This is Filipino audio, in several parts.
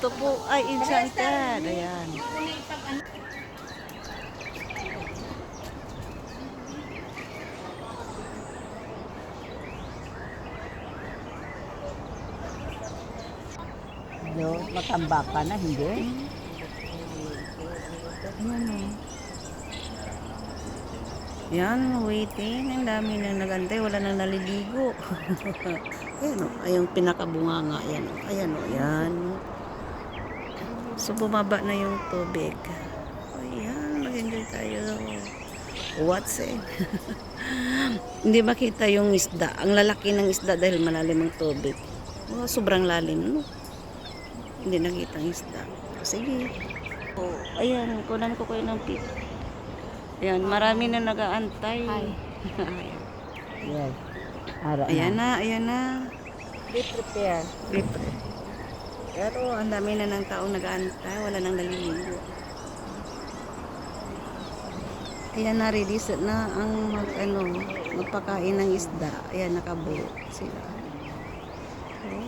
Ito po ay enchanted. Ayan. Yo, matamba ka na, hindi? Ayan o. Yan, waiting. Ang dami na nagantay. Wala nang naliligo. ayan o. Ay, yung pinakabunga nga. Ayan o. Ayan o. Ayan. So, bumaba na yung tubig. Ayan, mag-enjoy tayo. What's eh? Hindi makita yung isda. Ang lalaki ng isda dahil malalim ang tubig. Oh, sobrang lalim, no? Hindi nakita ang isda. Sige. Oh, ayan, kunan ko kayo ng pic. Ayan, marami na nag-aantay. ayan. Yes. Ara ayan na, ayan na. Be prepare. Libre. Pero ang dami na ng taong nag-aantay, wala nang naliligo. Ayan na, ready set na ang mag, ano, magpakain ng isda. Ayan, nakabuo sila. Okay.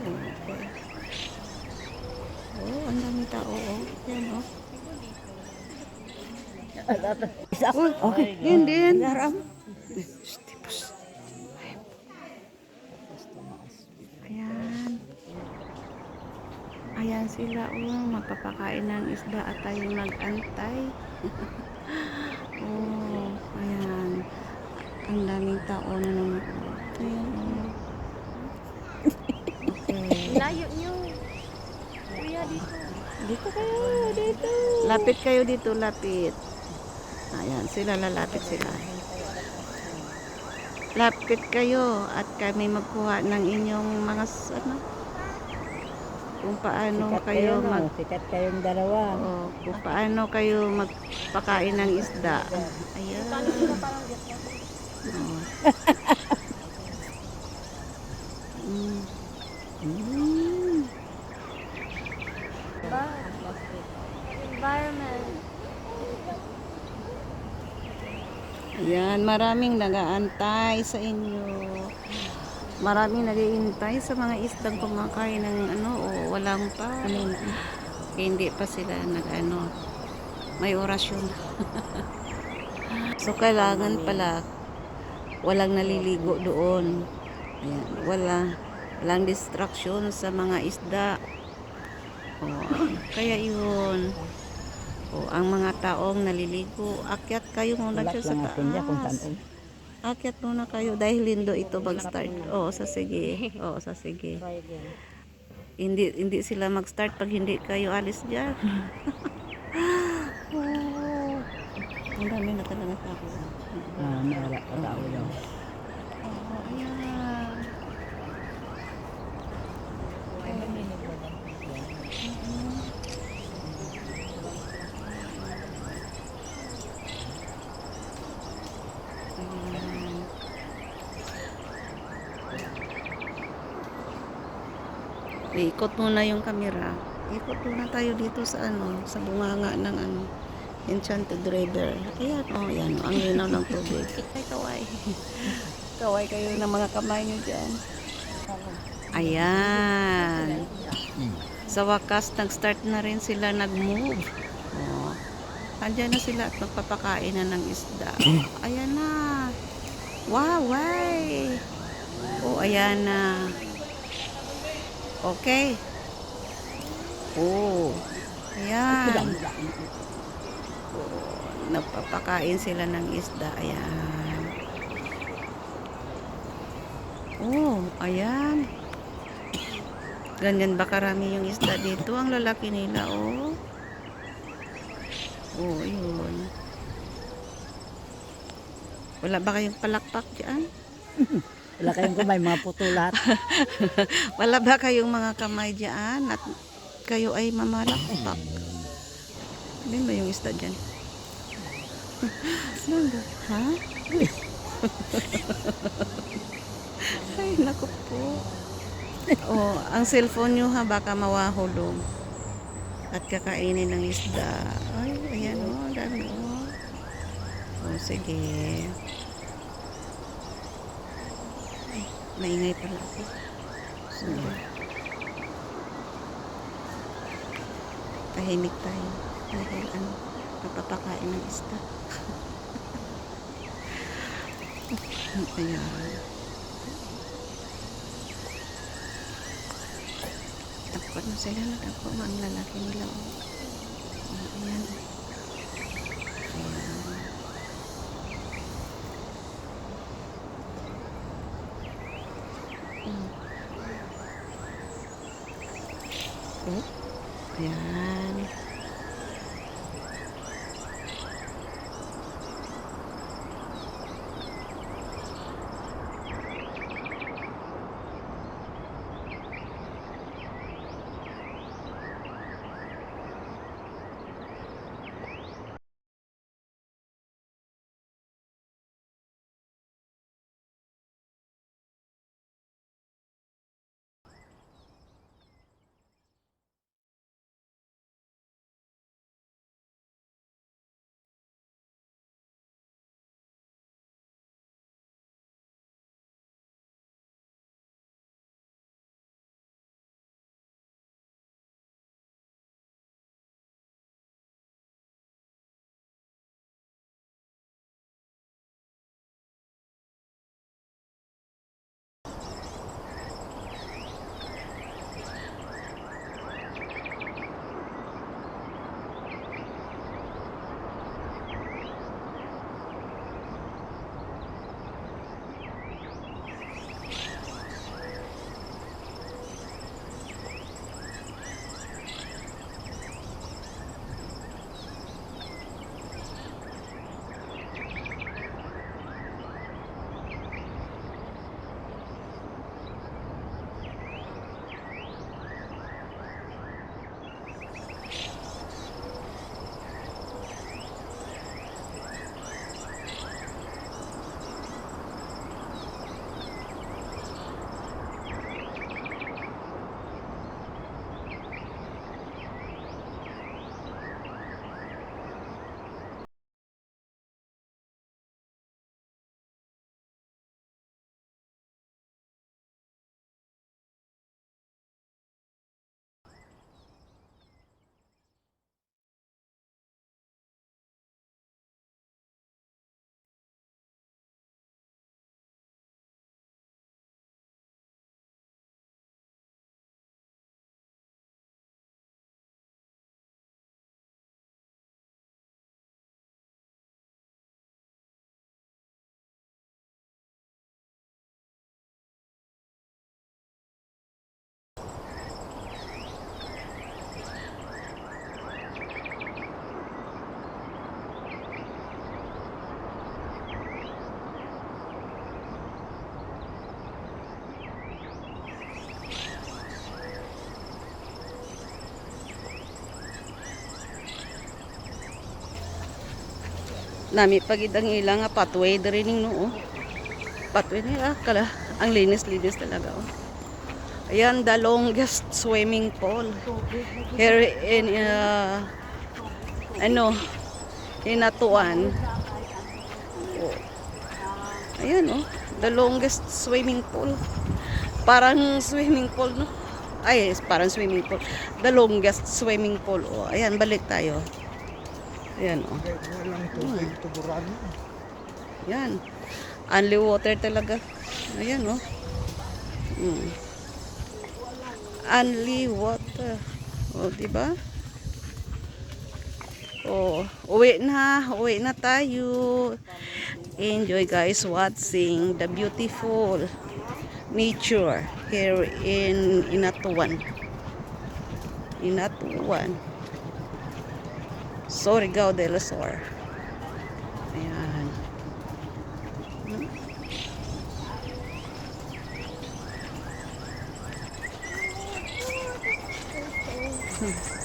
Okay. Oh, ang dami tao, oh. Yan, oh. Uy, okay. Yan din. Daram. Tipos. Ayan. Ayan sila, oh. Magpapakain ng isda at tayong nag-antay. oh, ayan. Ang daming tao na naman. Ayan, oh. Okay. Layo nyo. Kuya, dito. Dito kayo, dito. Lapit kayo dito, lapit. Ayan, sila lalapit sila. Lapit kayo at kami magkuha ng inyong mga ano kung paano Sikat kayo no? mag Sikat kayong dalawa. oh, kung paano kayo magpakain ng isda. Ayan. Oh. Mm. Mm. Environment. Ayan, maraming nagaantay sa inyo. Maraming naghihintay sa mga isdang kumakain ng ano, o walang pa. Hindi pa sila nag-ano. May orasyon. so, kailangan pala walang naliligo doon. Ayan, wala. Walang distraction sa mga isda. O, kaya yun. O, ang mga taong naliligo, akyat kayo muna sa taas. Akyat muna kayo dahil lindo ito mag-start. Oo, sa sige. Oo, sa sige. Hindi hindi sila mag-start pag hindi kayo alis diyan. oh. Ang dami na talaga tao. Ah, nawala ka tao daw. Oh. Ayan. Ikot muna yung camera. Ikot muna tayo dito sa ano, sa bunganga ng ano, Enchanted River. Ayan, oh, yan, oh, ang linaw ng tubig. Ay, kaway. kaway kayo ng mga kamay nyo dyan. Ayan. Sa wakas, nag-start na rin sila nag-move. Oh. Andyan na sila at magpapakain na ng isda. Ayan na. Wow, way. Oh, ayan na. Okay. Oh. Ayan. Oh, nagpapakain sila ng isda. Ayan. Oh, ayan. Ganyan ba karami yung isda dito? Ang lalaki nila, oh. Oh, yun. Wala ba kayong palakpak dyan? Wala kayong kumay, mga puto lahat. Wala ba kayong mga kamay dyan at kayo ay mamalakpak? Ano ba yung isda dyan? Ha? ay, naku po. Oh, ang cellphone nyo ha, baka mawahulog. At kakainin ng isda. Ay, ayan o, oh, dami o. Oh. oh, sige. Maingay pala ako. Sorry. Tahimik tayo. Dahil ano, napapakain ng isda. Ayan. Takot na sila na ako. Ang lalaki nila. Oh, Ayan. Ayan. Mm. Oh. Ayan. Nami pagid ang ilang nga pathway diri ning noo. Pathway nila kala ang linis-linis talaga oh. Ayan, the longest swimming pool here in uh, ano Inatuan. Oh. Ayan oh, the longest swimming pool. Parang swimming pool no. Ay, parang swimming pool. The longest swimming pool. Oh, ayan, balik tayo. Ayan oh. Walang tubig, tuburan. Yan. Only water talaga. Ayan, oh. Mm. Only water. O, di ba? Oh, uwi na. Uwi na tayo. Enjoy guys watching the beautiful nature here in Inatuan. Inatuan. Surigao de Luzor. Ayan. Hmm.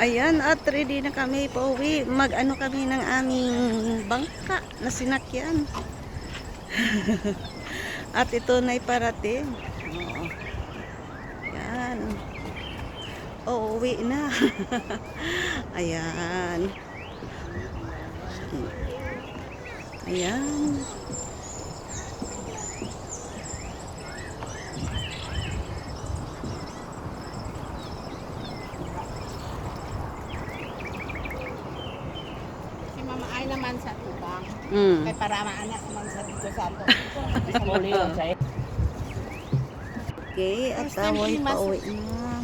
Ayan, at ready na kami pa uwi. Mag-ano kami ng aming bangka na sinakyan. at ito na iparating. Oo. Ayan. O, uwi na. Ayan. Ayan. Si Mama ay naman sa tubang. Mm. Kay para maanak naman sa dito sa ato. Okay, at ko pa uwi na.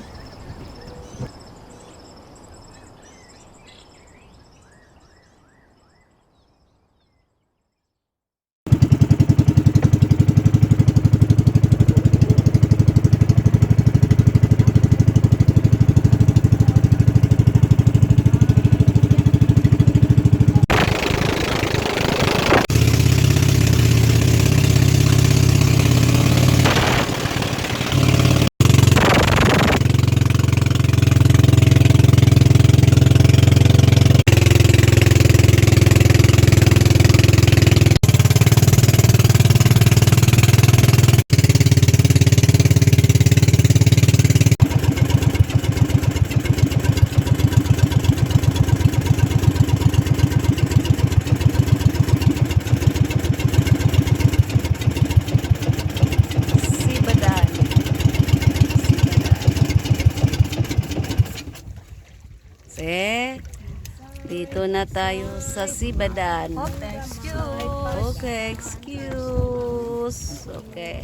Sibadan. Sibadan. Se, dito na tayo sa Sibadan. Excuse. Okay, excuse. Okay.